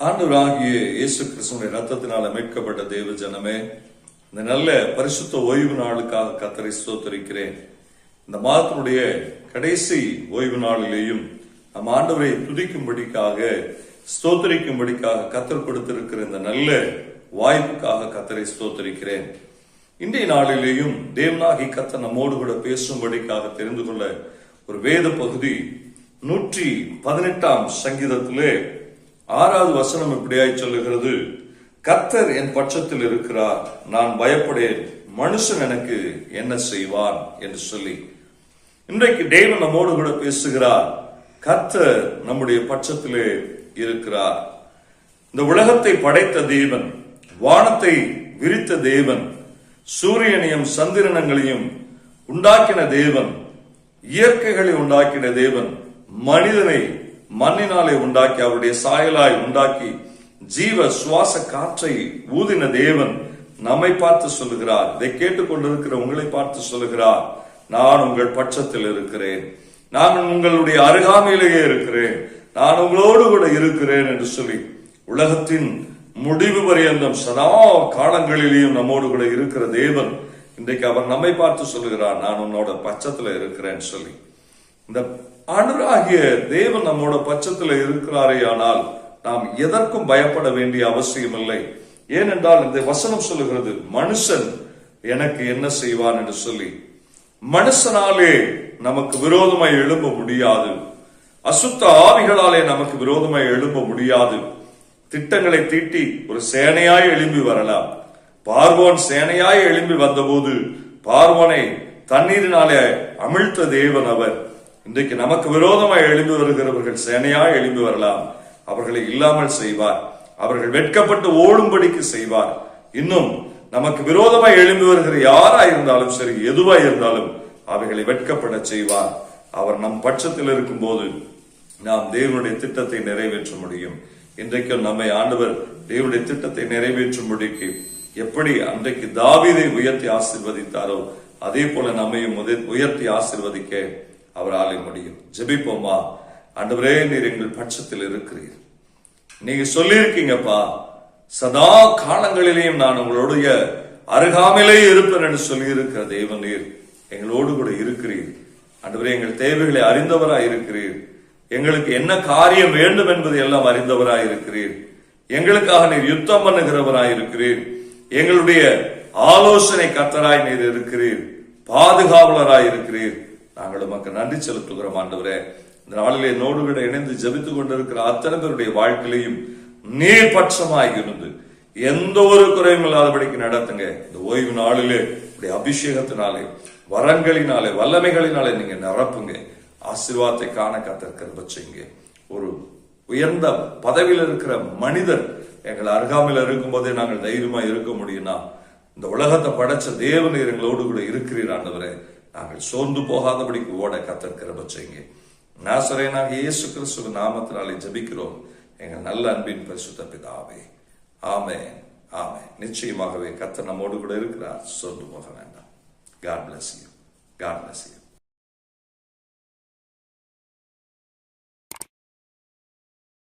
ஆண்டவராகிய இயேசு கிறிஸ்துவின் ரத்தத்தினால் மீட்கப்பட்ட தேவ ஜனமே இந்த நல்ல பரிசுத்த ஓய்வு நாளுக்காக கத்தரை ஸ்தோத்தரிக்கிறேன். இந்த மாதத்தினுடைய கடைசி ஓய்வு நாளிலேயும் நம் ஆண்டவரை துதிக்கும்படிக்காக ஸ்தோத்தரிக்கும்படிக்காக கத்தர் கொடுத்திருக்கிற இந்த நல்ல வாய்ப்புக்காக கத்தரை ஸ்தோத்தரிக்கிறேன். இன்றைய நாளிலேயும் தேவனாகி கத்த நம்மோடு கூட பேசும்படிக்காக தெரிந்து கொள்ள ஒரு வேத பகுதி நூற்றி பதினெட்டாம் சங்கீதத்திலே ஆறாவது வசனம் இப்படியாய் சொல்லுகிறது. கத்தர் என் பட்சத்தில் இருக்கிறார். நான் பயப்படேன். மனுஷன் எனக்கு என்ன செய்வான் என்று சொல்லி. இன்றைக்கு தேவன் நம்மோடு கூட பேசுகிறார். கத்தர் நம்முடைய பட்சத்திலே இருக்கிறார். இந்த உலகத்தை படைத்த தேவன் வானத்தை விரித்த தேவன் சூரியனையும் சந்திரனங்களையும் உண்டாக்கின தேவன் இயற்கைகளை உண்டாக்கின தேவன் மனிதனை மண்ணினாலே உண்டாக்கி அவருடைய சாயலாய் உண்டாக்கி ஜீவ சுவாச காற்றை ஊதின தேவன் நம்மை பார்த்து சொல்லுகிறார். இதை கேட்டுக்கொண்டிருக்கிற உங்களை பார்த்து சொல்லுகிறார். நான் உங்கள் பட்சத்தில் இருக்கிறேன். நான் உங்களுடைய அருகாமையிலேயே இருக்கிறேன். நான் உங்களோடு கூட இருக்கிறேன் என்று சொல்லி உலகத்தின் முடிவு பரியந்தம் சதா காலங்களிலேயும் நம்மோடு கூட இருக்கிற தேவன் இன்றைக்கு அவர் நம்மை பார்த்து சொல்லுகிறார். நான் உன்னோட பட்சத்தில் இருக்கிறேன்னு சொல்லி. இந்த ஆண்டவராகிய தேவன் நம்மோட பட்சத்தில் இருக்கிறாரே ஆனால் நாம் எதற்கும் பயப்பட வேண்டிய அவசியம் இல்லை ஏனென்றால் இந்த வசனம் சொல்லுகிறது மனுஷன் எனக்கு என்ன செய்வான்? என்று சொல்லி. மனுஷனாலே நமக்கு விரோதமாய் எழும்ப முடியாது. அசுத்த ஆவிகளாலே நமக்கு விரோதமாய் எழும்ப முடியாது. திட்டங்களை தீட்டி ஒரு சேனையாய் எழும்பி வரலாம். பார்வோன் சேனையாய் எழும்பி வந்தபோது பார்வோனை தண்ணீரினாலே அமிழ்த்த தேவன் அவர். இன்றைக்கு நமக்கு விரோதமாய் எழும்பி வருகிறவர்கள் சேனையாய் எழும்பி வரலாம். அவர்களை இல்லாமல் செய்வார். அவர்கள் வெட்கப்பட்டு ஓடும்படிக்கு செய்வார். இன்னும் நமக்கு விரோதமாய் எழும்பி வருகிற யாரா இருந்தாலும் சரி எதுவா இருந்தாலும் அவைகளை வெட்கப்பட செய்வார். அவர் நம் பட்சத்தில் இருக்கும் போது நாம் தேவனுடைய திட்டத்தை நிறைவேற்ற முடியும். இன்றைக்கும் நம்மை ஆண்டவர் தேவனுடைய திட்டத்தை நிறைவேற்றும்படிக்கு எப்படி அன்றைக்கு தாவீதை உயர்த்தி ஆசிர்வதித்தாரோ அதே போல நம்மையும் உத- உயர்த்தி ஆசிர்வதிக்க அவராலே முடியும். ஜெபிப்போமா? அன்றுவரே நீர் எங்கள் பட்சத்தில் இருக்கிறீர். நீங்க சொல்லியிருக்கீங்கப்பா சதா காலங்களிலேயும் நான் உங்களுடைய அருகாமலே இருப்பேன் என்று சொல்லியிருக்கிற தேவன் நீர் எங்களோடு கூட இருக்கிறீர். அன்றுவரே எங்கள் தேவைகளை அறிந்தவராய் இருக்கிறீர். எங்களுக்கு என்ன காரியம் வேண்டும் என்பதை எல்லாம் அறிந்தவராய் இருக்கிறீர். எங்களுக்காக நீர் யுத்தம் பண்ணுகிறவராய் இருக்கிறீர். எங்களுடைய ஆலோசனை கத்தராய் நீர் இருக்கிறீர். பாதுகாவலராய் இருக்கிறீர். நாங்கள் உமக்கு நன்றி செலுத்துகிறோம் ஆண்டவரே. இந்த நாளிலே நோடுகளை இணைந்து ஜெபித்துக் கொண்டிருக்கிற அத்தனை பேருடைய வாழ்க்கையிலையும் நீர் பட்சமாக இருந்து எந்த ஒரு குறையும் இல்லாதபடிக்கு நடத்துங்க. இந்த ஓய்வு நாளிலே உடைய அபிஷேகத்தினாலே வரங்களினாலே வல்லமைகளினாலே நீங்க நிரப்புங்க. ஆசீர்வாதத்தை காண கத்திருக்கிற செய்யுங்க. ஒரு உயர்ந்த பதவியில் இருக்கிற மனிதர் எங்கள் அருகாமையில் இருக்கும்போதே நாங்கள் தைரியமா இருக்க முடியும்னா இந்த உலகத்தை படைச்ச தேவநீர் எங்களோடு கூட இருக்கிறீர் ஆண்டவரே. நாங்கள் சோர்ந்து போகாதபடிக்கு ஓட கத்திருக்கிற செய்யுங்க. நாசரேனாக இயேசு கிறிஸ்துவ நாமத்தினாலே ஜபிக்கிறோம். எங்கள் நல்ல அன்பின் பரிசுத்த பிதாவே. ஆமே ஆமே நிச்சயமாகவே கத்தர் நம்மோடு கூட இருக்கிறார். சோர்ந்து போக வேண்டாம். God bless you God bless you